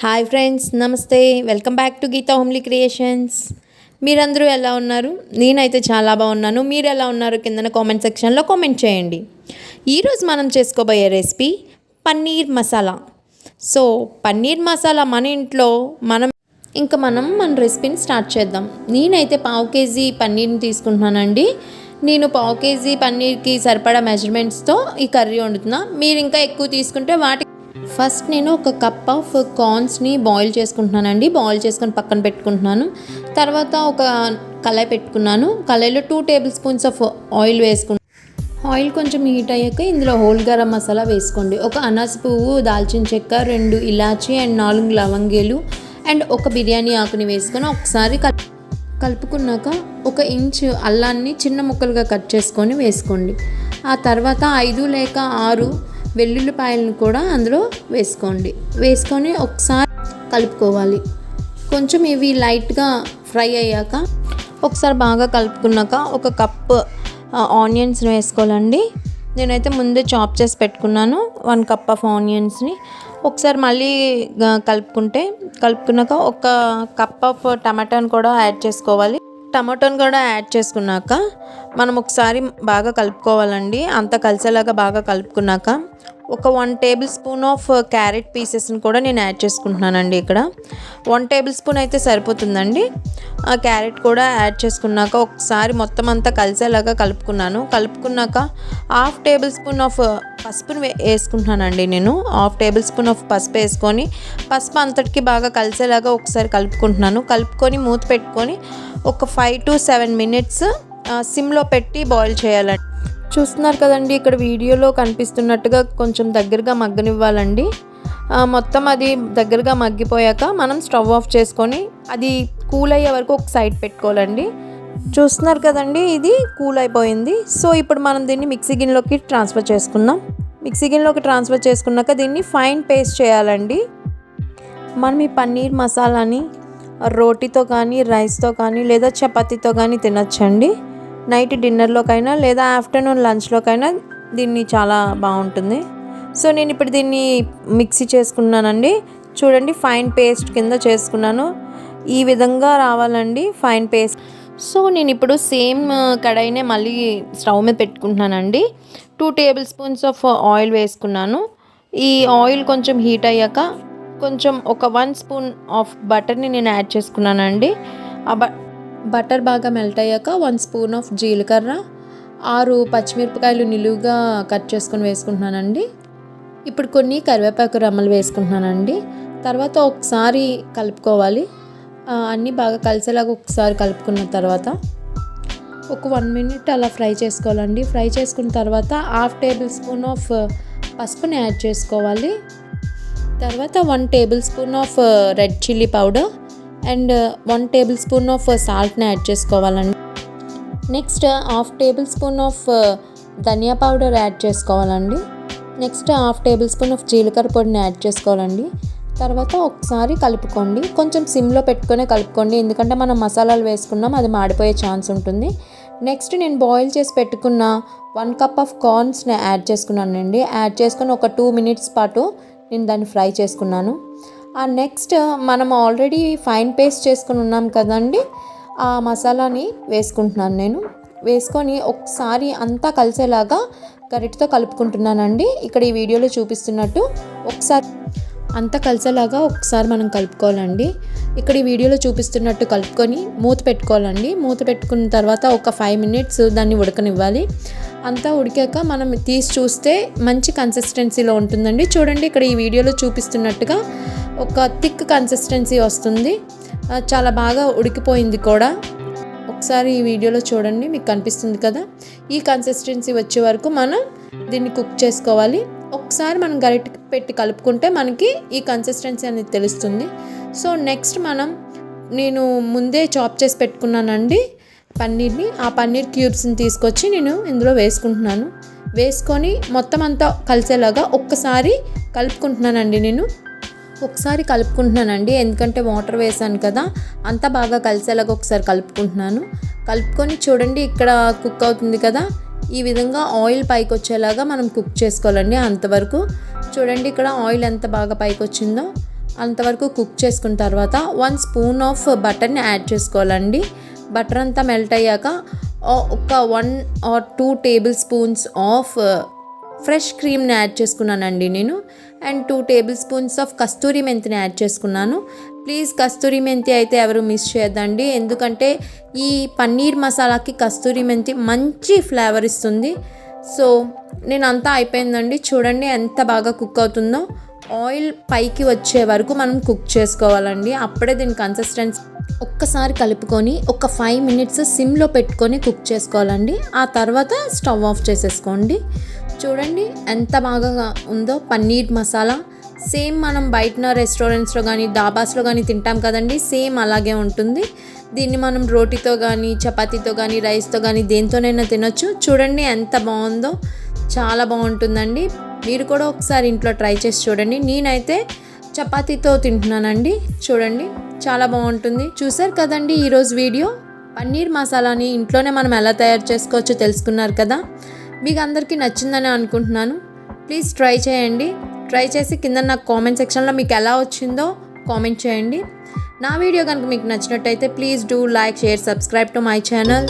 Hi friends నమస్తే. Welcome back to Geetha homely creations మీరందరూ ఎలా ఉన్నారు? నేనైతే చాలా బాగున్నాను. మీరు ఎలా ఉన్నారు కిందన కామెంట్ సెక్షన్లో కామెంట్ చేయండి. ఈరోజు మనం చేసుకోబోయే రెసిపీ పన్నీర్ మసాలా. సో పన్నీర్ మసాలా మన ఇంట్లో మనం ఇంకా మనం మన రెసిపీని స్టార్ట్ చేద్దాం. నేనైతే పావు కేజీ పన్నీర్ని తీసుకుంటున్నానండి. నేను పావు కేజీ పన్నీర్కి సరిపడా మెజర్మెంట్స్తో ఈ కర్రీ వండుతున్నా. మీరు ఇంకా ఎక్కువ తీసుకుంటే వాటికి ఫస్ట్ నేను ఒక కప్ ఆఫ్ కార్న్స్ని బాయిల్ చేసుకుంటున్నానండి. బాయిల్ చేసుకొని పక్కన పెట్టుకుంటున్నాను. తర్వాత ఒక కళాయి పెట్టుకున్నాను. కళాయిలో two tablespoons of oil వేసుకుంటాను ఆయిల్ కొంచెం హీట్ అయ్యాక ఇందులో హోల్ గరం మసాలా వేసుకోండి. ఒక అనాస పువ్వు దాల్చిన చెక్క రెండు ఇలాచి అండ్ నాలుగు లవంగేలు అండ్ ఒక బిర్యానీ ఆకుని వేసుకొని ఒకసారి కల్ కలుపుకున్నాక ఒక ఇంచ్ అల్లాన్ని చిన్న ముక్కలుగా కట్ చేసుకొని వేసుకోండి. ఆ తర్వాత ఐదు లేక ఆరు వెల్లుల్లిపాయలను కూడా అందులో వేసుకోండి. వేసుకొని ఒకసారి కలుపుకోవాలి. కొంచెం ఇవి లైట్గా ఫ్రై అయ్యాక ఒకసారి బాగా కలుపుకున్నాక ఒక కప్ ఆనియన్స్ని వేసుకోవాలండి. నేనైతే ముందే చాప్ చేసి పెట్టుకున్నాను. వన్ కప్ ఆఫ్ ఆనియన్స్ని. ఒకసారి మళ్ళీ కలుపుకుంటే కలుపుకున్నాక ఒక కప్ ఆఫ్ టమాటాని కూడా యాడ్ చేసుకోవాలి. టమాటోని కూడా యాడ్ చేసుకున్నాక మనం ఒకసారి బాగా కలుపుకోవాలండి. అంత కలిసేలాగా బాగా కలుపుకున్నాక ఒక one tablespoon of carrot పీసెస్ని కూడా నేను యాడ్ చేసుకుంటున్నానండి ఇక్కడ. వన్ టేబుల్ స్పూన్ అయితే సరిపోతుందండి. ఆ క్యారెట్ కూడా యాడ్ చేసుకున్నాక ఒకసారి మొత్తం అంతా కలిసేలాగా కలుపుకున్నాను. కలుపుకున్నాక హాఫ్ టేబుల్ స్పూన్ ఆఫ్ పసుపుని వేసుకుంటున్నానండి నేను. హాఫ్ టేబుల్ స్పూన్ ఆఫ్ పసుపు వేసుకొని పసుపు అంతటికి బాగా కలిసేలాగా ఒకసారి కలుపుకుంటున్నాను. కలుపుకొని మూత పెట్టుకొని ఒక ఫైవ్ టు సెవెన్ మినిట్స్ సిమ్లో పెట్టి బాయిల్ చేయాలండి. చూస్తున్నారు కదండి ఇక్కడ వీడియోలో కనిపిస్తున్నట్టుగా కొంచెం దగ్గరగా మగ్గనివ్వాలండి. మొత్తం అది దగ్గరగా మగ్గిపోయాక మనం స్టవ్ ఆఫ్ చేసుకొని అది కూల్ అయ్యే వరకు ఒక సైడ్ పెట్టుకోవాలండి. చూస్తున్నారు కదండి ఇది కూల్ అయిపోయింది సో ఇప్పుడు మనం దీన్ని మిక్సీ గిన్నెలోకి ట్రాన్స్ఫర్ చేసుకుందాం. మిక్సీ గిన్నెలోకి ట్రాన్స్ఫర్ చేసుకున్నాక దీన్ని ఫైన్ పేస్ట్ చేయాలండి. మనం ఈ పన్నీర్ మసాలాని రోటీతో కానీ రైస్తో కానీ లేదా చపాతీతో కానీ తినచ్చండి. నైట్ డిన్నర్లోకైనా లేదా ఆఫ్టర్నూన్ లంచ్లోకైనా దీన్ని చాలా బాగుంటుంది. సో నేను ఇప్పుడు దీన్ని మిక్సీ చేసుకున్నానండి. చూడండి ఫైన్ పేస్ట్ కింద చేసుకున్నాను. ఈ విధంగా రావాలండి ఫైన్ పేస్ట్. సో నేను ఇప్పుడు సేమ్ కడాయినే మళ్ళీ స్టవ్ మీద పెట్టుకుంటున్నానండి. Two tablespoons of oil వేసుకున్నాను. ఈ ఆయిల్ కొంచెం హీట్ అయ్యాక కొంచెం ఒక వన్ స్పూన్ ఆఫ్ బటర్ని నేను యాడ్ చేసుకున్నానండి. ఆ బ బటర్ బాగా మెల్ట్ అయ్యాక వన్ స్పూన్ ఆఫ్ జీలకర్ర ఆరు పచ్చిమిరపకాయలు నిలువుగా కట్ చేసుకొని వేసుకుంటున్నానండి. ఇప్పుడు కొన్ని కరివేపాకు రమ్మలు వేసుకుంటున్నానండి. తర్వాత ఒకసారి కలుపుకోవాలి. అన్నీ బాగా కలిసేలాగా ఒకసారి కలుపుకున్న తర్వాత ఒక వన్ మినిట్ అలా ఫ్రై చేసుకోవాలండి. ఫ్రై చేసుకున్న తర్వాత హాఫ్ టేబుల్ స్పూన్ ఆఫ్ పసుపుని యాడ్ చేసుకోవాలి. తర్వాత one tablespoon of red chilli powder and one tablespoon of సాల్ట్ని యాడ్ చేసుకోవాలండి. Next half tablespoon of dhania powder add చేసుకోవాలండి. Next half tablespoon of జీలకర్ర పొడిని యాడ్ చేసుకోవాలండి. తర్వాత ఒకసారి కలుపుకోండి. కొంచెం సిమ్లో పెట్టుకునే కలుపుకోండి. ఎందుకంటే మనం మసాలాలు వేసుకున్నాం అది మాడిపోయే ఛాన్స్ ఉంటుంది. నెక్స్ట్ నేను బాయిల్ చేసి పెట్టుకున్న వన్ కప్ ఆఫ్ కార్న్స్ని యాడ్ చేసుకున్నానండి. యాడ్ చేసుకుని ఒక టూ మినిట్స్ పాటు నేను దాన్ని ఫ్రై చేసుకున్నాను. నెక్స్ట్ uh, మనం ఆల్రెడీ ఫైన్ పేస్ట్ చేసుకుని ఉన్నాం కదండి ఆ మసాలాని వేసుకుంటున్నాను నేను. వేసుకొని ఒకసారి అంతా కలిసేలాగా గరిటతో కలుపుకుంటున్నానండి. ఇక్కడ ఈ వీడియోలో చూపిస్తున్నట్టు ఒకసారి అంతా కలిసేలాగా ఒకసారి మనం కలుపుకోవాలండి. ఇక్కడ ఈ వీడియోలో చూపిస్తున్నట్టు కలుపుకొని మూత పెట్టుకోవాలండి. మూత పెట్టుకున్న తర్వాత ఒక ఫైవ్ మినిట్స్ దాన్ని ఉడకనివ్వాలి. అంతా ఉడికాక మనం తీసి చూస్తే మంచి కన్సిస్టెన్సీలో ఉంటుందండి. చూడండి ఇక్కడ ఈ వీడియోలో చూపిస్తున్నట్టుగా ఒక థిక్ కన్సిస్టెన్సీ వస్తుంది. చాలా బాగా ఉడికిపోయింది కూడా. ఒకసారి ఈ వీడియోలో చూడండి మీకు కనిపిస్తుంది కదా? ఈ కన్సిస్టెన్సీ వచ్చే వరకు మనం దీన్ని కుక్ చేసుకోవాలి. ఒకసారి మనం గరిట పెట్టి కలుపుకుంటే మనకి ఈ కన్సిస్టెన్సీ అనేది తెలుస్తుంది. సో నెక్స్ట్ మనం నేను ముందే చాప్ చేసి పెట్టుకున్నానండి. పన్నీర్ని ఆ పన్నీర్ క్యూబ్స్ని తీసుకొచ్చి నేను ఇందులో వేసుకుంటున్నాను. వేసుకొని మొత్తం అంతా కలిసేలాగా ఒక్కసారి కలుపుకుంటున్నానండి నేను. ఒకసారి కలుపుకుంటున్నానండి ఎందుకంటే వాటర్ వేసాను కదా అంతా బాగా కలిసేలాగా ఒకసారి కలుపుకుంటున్నాను. కలుపుకొని చూడండి ఇక్కడ కుక్ అవుతుంది కదా ఈ విధంగా ఆయిల్ పైకి వచ్చేలాగా మనం కుక్ చేసుకోవాలండి అంతవరకు. చూడండి ఇక్కడ ఆయిల్ ఎంత బాగా పైకి వచ్చిందో అంతవరకు కుక్ చేసుకున్న తర్వాత వన్ స్పూన్ ఆఫ్ బటర్ని యాడ్ చేసుకోవాలండి. బటర్ అంతా మెల్ట్ అయ్యాక ఒక one or two tablespoons of fresh క్రీమ్ని యాడ్ చేసుకున్నానండి నేను. And two tablespoons of kasturi మెంతిని add చేసుకున్నాను. ప్లీజ్ కస్తూరి మెంతి అయితే ఎవరు మిస్ చేయొద్దండి. ఎందుకంటే ఈ పన్నీర్ మసాలాకి కస్తూరి మెంతి మంచి ఫ్లేవర్ ఇస్తుంది. సో నేను అంతా అయిపోయిందండి. చూడండి ఎంత బాగా కుక్ అవుతుందో. ఆయిల్ పైకి వచ్చే వరకు మనం కుక్ చేసుకోవాలండి. అప్పుడే దీని కన్సిస్టెన్సీ ఒక్కసారి కలుపుకొని ఒక ఫైవ్ మినిట్స్ సిమ్లో పెట్టుకొని కుక్ చేసుకోవాలండి. ఆ తర్వాత స్టవ్ ఆఫ్ చేసేసుకోండి. చూడండి ఎంత బాగా ఉందో పన్నీర్ మసాలా. సేమ్ మనం బయట రెస్టారెంట్స్లో కానీ డాబాస్లో కానీ తింటాం కదండి సేమ్ అలాగే ఉంటుంది. దీన్ని మనం రోటీతో కానీ చపాతీతో కానీ రైస్తో కానీ దేంతోనైనా తినొచ్చు. చూడండి ఎంత బాగుందో చాలా బాగుంటుందండి. మీరు కూడా ఒకసారి ఇంట్లో ట్రై చేసి చూడండి. నేనైతే చపాతీతో తింటున్నానండి. చూడండి. చాలా బాగుంటుంది. చూసారు కదండి ఈరోజు వీడియో? పన్నీర్ మసాలాని ఇంట్లోనే మనం ఎలా తయారు చేసుకోవచ్చో తెలుసుకున్నారు కదా? మీకు అందరికీ నచ్చిందని అనుకుంటున్నాను. ప్లీజ్ ట్రై చేయండి. ట్రై చేసి కింద నాకు కామెంట్ సెక్షన్లో మీకు ఎలా వచ్చిందో కామెంట్ చేయండి. నా వీడియో కనుక మీకు నచ్చినట్టయితే please do like share subscribe to my channel.